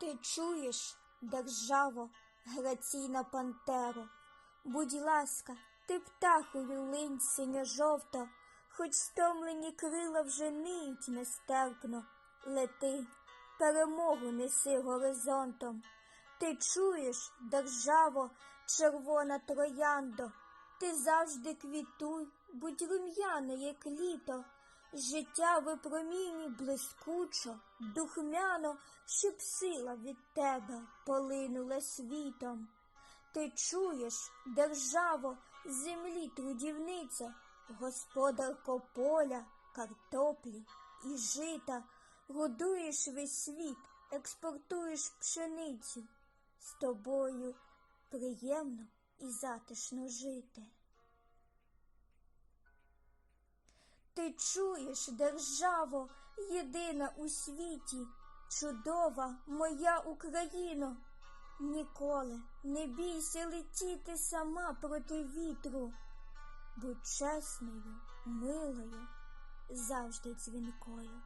Ти чуєш, державо, граційна пантеро, будь ласка, ти птахою линь синьо-жовто, хоч стомлені крила вже ниють нестерпно, лети, перемогу неси горизонтом. Ти чуєш, державо, червона трояндо, ти завжди квітуй, будь рум'яна, як літо, життя випромінюй блискучо, духмяно, щоб сила від тебе полинула світом. Ти чуєш, державо, землі трудівниця, господарко поля, картоплі і жита, годуєш весь світ, експортуєш пшеницю. З тобою приємно і затишно жити. Ти чуєш, державо, єдина у світі, чудова моя Україно. Ніколи не бійся летіти сама проти вітру. Будь чесною, милою, завжди дзвінкою.